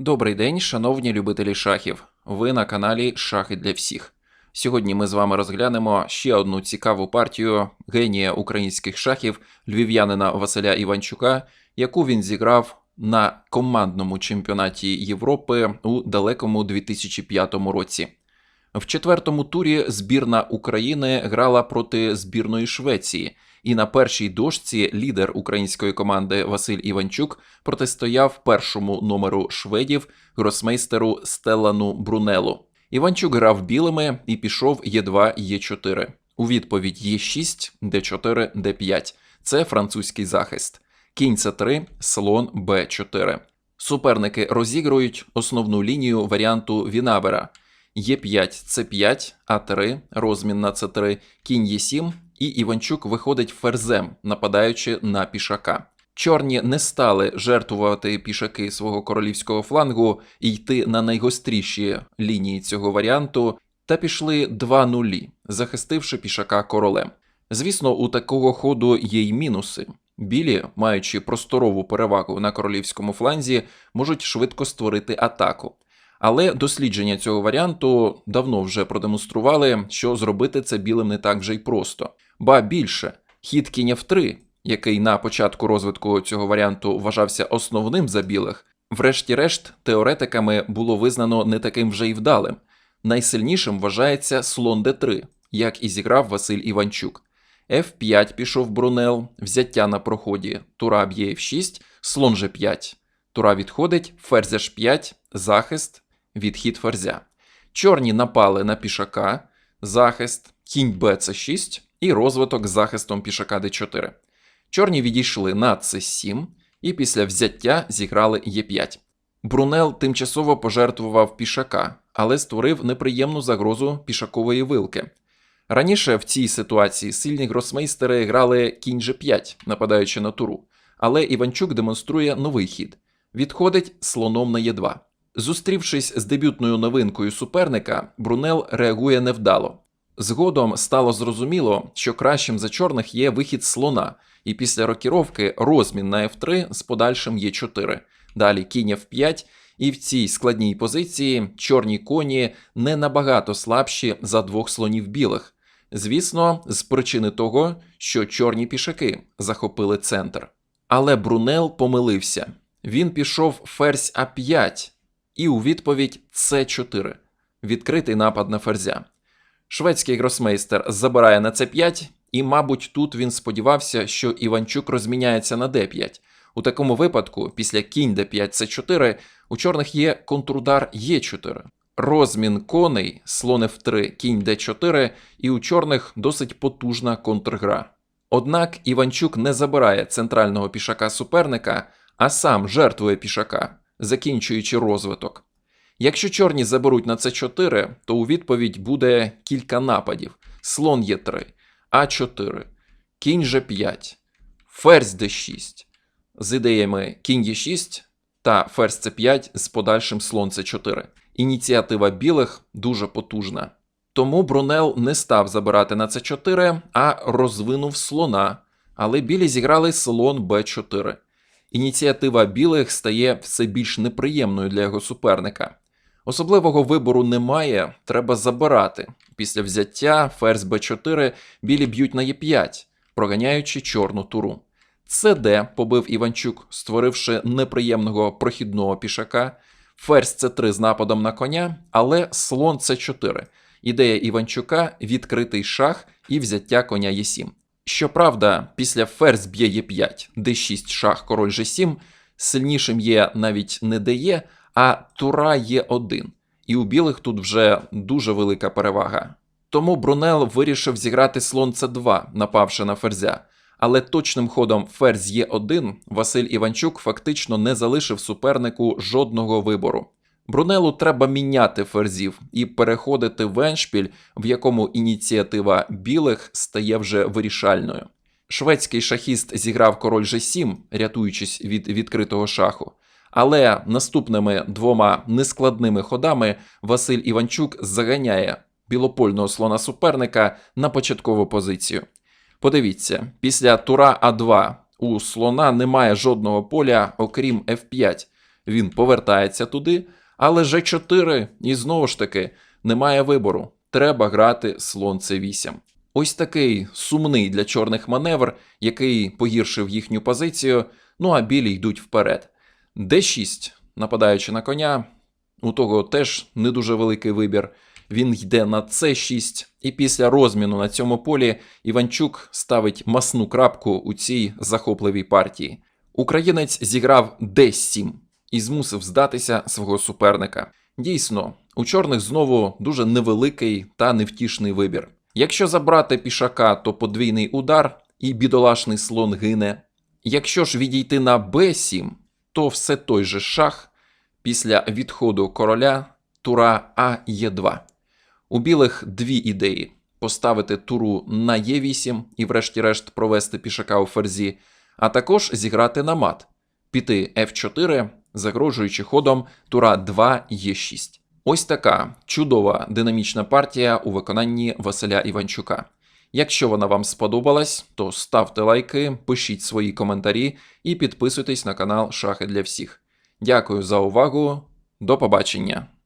Добрий день, шановні любителі шахів. Ви на каналі Шахи для всіх. Сьогодні ми з вами розглянемо ще одну цікаву партію генія українських шахів львів'янина Василя Іванчука, яку він зіграв на командному чемпіонаті Європи у далекому 2005 році. В четвертому турі збірна України грала проти збірної Швеції, і на першій дошці лідер української команди Василь Іванчук протистояв першому номеру шведів гросмейстеру Стеллану Брунелу. Іванчук грав білими і пішов Е2 Е4. У відповідь Е6, Д4, Д5. Це французький захист. Кінь С3, слон Б4. Суперники розігрують основну лінію варіанту Вінабера. Е5, С5, А3, розмін на С3, кінь Е7, і Іванчук виходить ферзем, нападаючи на пішака. Чорні не стали жертвувати пішаки свого королівського флангу і йти на найгостріші лінії цього варіанту, та пішли 2 нулі, захистивши пішака королем. Звісно, у такого ходу є й мінуси. Білі, маючи просторову перевагу на королівському фланзі, можуть швидко створити атаку. Але дослідження цього варіанту давно вже продемонстрували, що зробити це білим не так вже й просто. Ба більше, хід кінь F3, який на початку розвитку цього варіанту вважався основним за білих, врешті-решт теоретиками було визнано не таким вже й вдалим. Найсильнішим вважається слон d3, як і зіграв Василь Іванчук. F5 пішов Брунел, взяття на проході, тура б'є F6, слон G5. Тура відходить, ферзь H5, захист, відхід ферзя. Чорні напали на пішака, захист, кінь Б6 і розвиток з захистом пішака d4. Чорні відійшли на c7 і після взяття зіграли Е5. Брунел тимчасово пожертвував пішака, але створив неприємну загрозу пішакової вилки. Раніше в цій ситуації сильні гросмейстери грали кінь G5, нападаючи на туру, але Іванчук демонструє новий хід. Відходить слоном на Е2. Зустрівшись з дебютною новинкою суперника, Брунел реагує невдало. Згодом стало зрозуміло, що кращим за чорних є вихід слона, і після рокіровки розмін на F3 з подальшим Е4. Далі кінь F5, і в цій складній позиції чорні коні не набагато слабші за двох слонів білих. Звісно, з причини того, що чорні пішаки захопили центр. Але Брунел помилився. Він пішов ферзь А5 і у відповідь С4. Відкритий напад на ферзя. Шведський гросмейстер забирає на С5, і, мабуть, тут він сподівався, що Іванчук розміняється на Д5. У такому випадку, після кінь Д5 С4, у чорних є контрудар Е4. Розмін коней, слон F3, кінь Д4, і у чорних досить потужна контргра. Однак Іванчук не забирає центрального пішака суперника, а сам жертвує пішака, закінчуючи розвиток. Якщо чорні заберуть на С4, то у відповідь буде кілька нападів: слон Е3, А4, кінь Ж5, ферзь Д6, з ідеями кінь Е6 та ферзь С5 з подальшим слон С4. Ініціатива білих дуже потужна. Тому Брунел не став забирати на С4, а розвинув слона, але білі зіграли слон Б4. Ініціатива білих стає все більш неприємною для його суперника. Особливого вибору немає, треба забирати. Після взяття ферзь Б4 білі б'ють на Е5, проганяючи чорну туру. ЦД побив Іванчук, створивши неприємного прохідного пішака, ферзь С3 з нападом на коня, але слон С4. Ідея Іванчука відкритий шах і взяття коня Е7. Щоправда, після ферзь б'є Е5, Д6 шах, король Ж7, сильнішим є навіть не ДЕ, а тура Е1. І у білих тут вже дуже велика перевага. Тому Брунел вирішив зіграти слон С2, напавши на ферзя. Але точним ходом ферзь Е1 Василь Іванчук фактично не залишив супернику жодного вибору. Брунелу треба міняти ферзів і переходити в еншпіль, в якому ініціатива білих стає вже вирішальною. Шведський шахіст зіграв король G7, рятуючись від відкритого шаху. Але наступними двома нескладними ходами Василь Іванчук заганяє білопольного слона суперника на початкову позицію. Подивіться, після тура А2 у слона немає жодного поля, окрім F5. Він повертається туди, але G4 і знову ж таки немає вибору. Треба грати слон C8. Ось такий сумний для чорних маневр, який погіршив їхню позицію. Ну а білі йдуть вперед. D6, нападаючи на коня, у того теж не дуже великий вибір. Він йде на C6, і після розміну на цьому полі Іванчук ставить масну крапку у цій захопливій партії. Українець зіграв D7 і змусив здатися свого суперника. Дійсно, у чорних знову дуже невеликий та невтішний вибір. Якщо забрати пішака, то подвійний удар і бідолашний слон гине. Якщо ж відійти на b7, то все той же шах після відходу короля тура А Е2. У білих дві ідеї: поставити туру на Е8 і, врешті-решт, провести пішака у ферзі, а також зіграти на мат, піти F4, загрожуючи ходом тура 2 Е6. Ось така чудова динамічна партія у виконанні Василя Іванчука. Якщо вона вам сподобалась, то ставте лайки, пишіть свої коментарі і підписуйтесь на канал Шахи для всіх. Дякую за увагу. До побачення!